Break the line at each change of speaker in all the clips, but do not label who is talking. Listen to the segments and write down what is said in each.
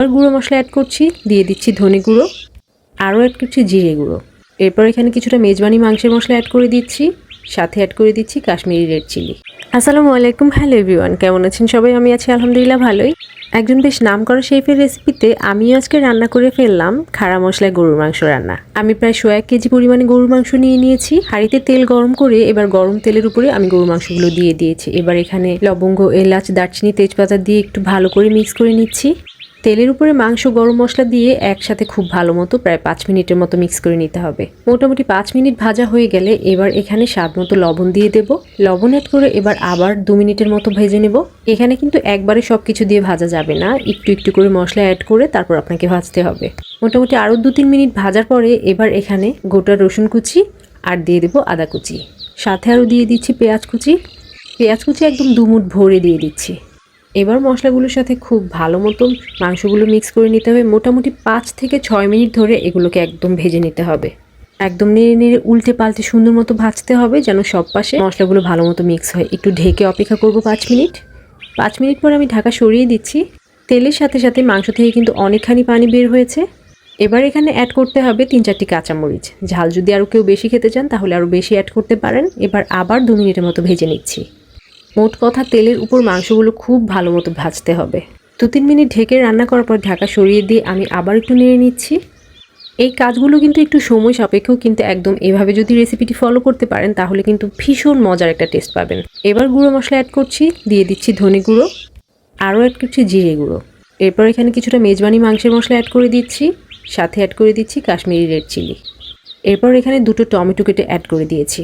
এবার গুঁড়ো মশলা অ্যাড করছি, দিয়ে দিচ্ছি ধনে গুঁড়ো, আরও অ্যাড করছি জিরে গুঁড়ো। এরপর এখানে কিছুটা মেজবানি মাংসের মশলা অ্যাড করে দিচ্ছি, সাথে অ্যাড করে দিচ্ছি কাশ্মীরি রেড চিলি আসসালামু আলাইকুম, হ্যালো এভরিওয়ান কেমন আছেন সবাই? আমি আছি আলহামদুলিল্লাহ ভালোই। একজন বেশ নাম করা শেফের রেসিপিতে আমিও আজকে রান্না করে ফেললাম খাড়া মশলায় গরুর মাংস রান্না। আমি প্রায় শো এক কেজি পরিমাণে গরুর মাংস নিয়ে নিয়েছি। হাঁড়িতে তেল গরম করে এবার গরম তেলের উপরে আমি গরুর মাংসগুলো দিয়ে দিয়েছি। এবার এখানে লবঙ্গ, এলাচ, দারচিনি, তেজপাতা দিয়ে একটু ভালো করে মিক্স করে নিচ্ছি। তেলের উপরে মাংস গরম মশলা দিয়ে একসাথে খুব ভালো মতো প্রায় পাঁচ মিনিটের মতো মিক্স করে নিতে হবে। মোটামুটি পাঁচ মিনিট ভাজা হয়ে গেলে এবার এখানে স্বাদ মতো লবণ দিয়ে দেব। লবণ অ্যাড করে এবার আবার দু মিনিটের মতো ভেজে নেব। এখানে কিন্তু একবারে সব কিছু দিয়ে ভাজা যাবে না। একটু একটু করে মশলা অ্যাড করে তারপর আপনাকে ভাজতে হবে। মোটামুটি আরও দু তিন মিনিট ভাজার পরে এবার এখানে গোটা রসুন কুচি আর দিয়ে দেবো আদা কুচি। সাথে আরও দিয়ে দিচ্ছি পেঁয়াজ কুচি। পেঁয়াজ কুচি একদম দুমুট ভরে দিয়ে দিচ্ছি। এবার মশলাগুলোর সাথে খুব ভালো মতো মাংসগুলো মিক্স করে নিতে হবে। মোটামুটি পাঁচ থেকে ছয় মিনিট ধরে এগুলোকে একদম ভেজে নিতে হবে। একদম নেড়ে নেড়ে উল্টে পাল্টে সুন্দর মতো ভাজতে হবে যেন সব পাশে মশলাগুলো ভালো মতো মিক্স হয়। একটু ঢেকে অপেক্ষা করব পাঁচ মিনিট। পাঁচ মিনিট পর আমি ঢাকা সরিয়ে দিচ্ছি। তেলের সাথে সাথে মাংস থেকে কিন্তু অনেকখানি পানি বের হয়েছে। এবার এখানে অ্যাড করতে হবে তিন চারটি কাঁচামরিচ। ঝাল যদি আরও কেউ বেশি খেতে চান তাহলে আরও বেশি অ্যাড করতে পারেন। এবার আবার দু মিনিটের মতো ভেজে নিচ্ছি। মোট কথা তেলের উপর মাংসগুলো খুব ভালো মতো ভাজতে হবে। দু তিন মিনিট ঢেকে রান্না করার পর ঢাকা সরিয়ে দিয়ে আমি আবার একটু নেড়ে নিচ্ছি। এই কাজগুলো কিন্তু একটু সময় সাপেক্ষেও কিন্তু একদম এভাবে যদি রেসিপিটি ফলো করতে পারেন, তাহলে কিন্তু ভীষণ মজার একটা টেস্ট পাবেন। এবার গুঁড়ো মশলা অ্যাড করছি, দিয়ে দিচ্ছি ধনে গুঁড়ো, আরও অ্যাড করছি জিরে গুঁড়ো। এরপর এখানে কিছুটা মেজবানি মাংসের মশলা অ্যাড করে দিচ্ছি, সাথে অ্যাড করে দিচ্ছি কাশ্মীরি রেড চিলি এরপর এখানে দুটো টমেটো কেটে অ্যাড করে দিয়েছি।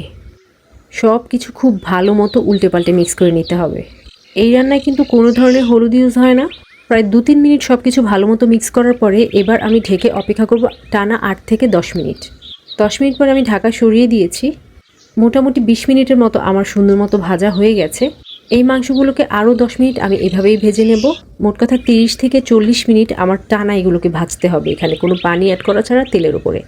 সব কিছু খুব ভালো মতো উল্টে পাল্টে মিক্স করে নিতে হবে। এই রান্নায় কিন্তু কোনো ধরনের হলুদ ইউজ হয় না। প্রায় দু তিন মিনিট সব কিছু ভালো মতো মিক্স করার পরে এবার আমি ঢেকে অপেক্ষা করব টানা আট থেকে দশ মিনিট। দশ মিনিট পর আমি ঢাকা সরিয়ে দিয়েছি। মোটামুটি বিশ মিনিটের মতো আমার সুন্দর মতো ভাজা হয়ে গেছে। এই মাংসগুলোকে আরও দশ মিনিট আমি এভাবেই ভেজে নেব। মোট কথা তিরিশ থেকে চল্লিশ মিনিট আমার টানা এগুলোকে ভাজতে হবে। এখানে কোনো পানি অ্যাড করা ছাড়া তেলের উপরে।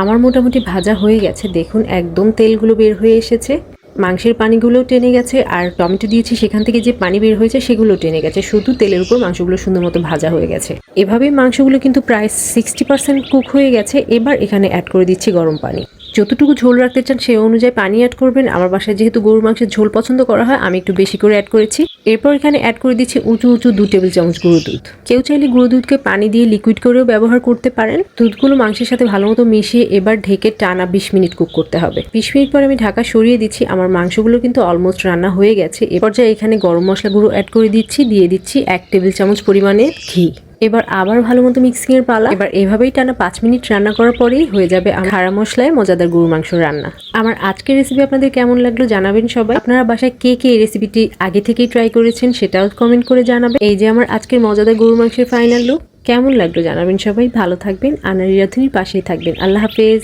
আমার মোটামুটি ভাজা হয়ে গেছে। দেখুন, একদম তেলগুলো বের হয়ে এসেছে। মাংসের পানিগুলোও টেনে গেছে, আর টমেটো দিয়েছি, সেখান থেকে যে পানি বের হয়েছে, সেগুলো টেনে গেছে। শুধু তেলের উপর মাংসগুলো সুন্দর মতো ভাজা হয়ে গেছে। এভাবে মাংসগুলো কিন্তু প্রায় সিক্সটি পার্সেন্ট কুক হয়ে গেছে। এবার এখানে অ্যাড করে দিচ্ছি গরম পানি। যতটুকু ঝোল রাখতে চান সেই অনুযায়ী পানি অ্যাড করবেন। আমার বাসায় যেহেতু গরুর মাংসের ঝোল পছন্দ করা হয়, আমি একটু বেশি করে অ্যাড করেছি। এরপর এখানে অ্যাড করে দিচ্ছি উঁচু উঁচু দু টেবিল চামচ গুঁড়ো দুধ। কেউ চাইলে গুঁড়ো দুধকে পানি দিয়ে লিকুইড করেও ব্যবহার করতে পারেন। দুধগুলো মাংসের সাথে ভালো মতো মিশিয়ে এবার ঢেকে টানা বিশ মিনিট কুক করতে হবে। বিশ মিনিট পর আমি ঢাকা সরিয়ে দিচ্ছি। আমার মাংসগুলো কিন্তু অলমোস্ট রান্না হয়ে গেছে। এবার যা এখানে গরম মশলা গুঁড়ো অ্যাড করে দিচ্ছি, দিয়ে দিচ্ছি এক টেবিল চামচ পরিমাণে ঘি। এবার আবার ভালো মতো মিক্সিং এর পালা। এবার এভাবেই টানা পাঁচ মিনিট রান্না করার পরেই হয়ে যাবে খাড়া মশলায় মজাদার গরুর মাংস রান্না। আমার আজকের রেসিপি আপনাদের কেমন লাগল জানাবেন সবাই। আপনারা বাসায় কে কে এই রেসিপিটি আগে থেকেই ট্রাই করেছেন সেটাও কমেন্ট করে জানাবেন। এই যে আমার আজকের মজাদার গরুর মাংসের ফাইনাল লুক কেমন লাগল জানাবেন সবাই। ভালো থাকবেন। আনারি রাধুনির পাশেই থাকবেন। আল্লাহ হাফেজ।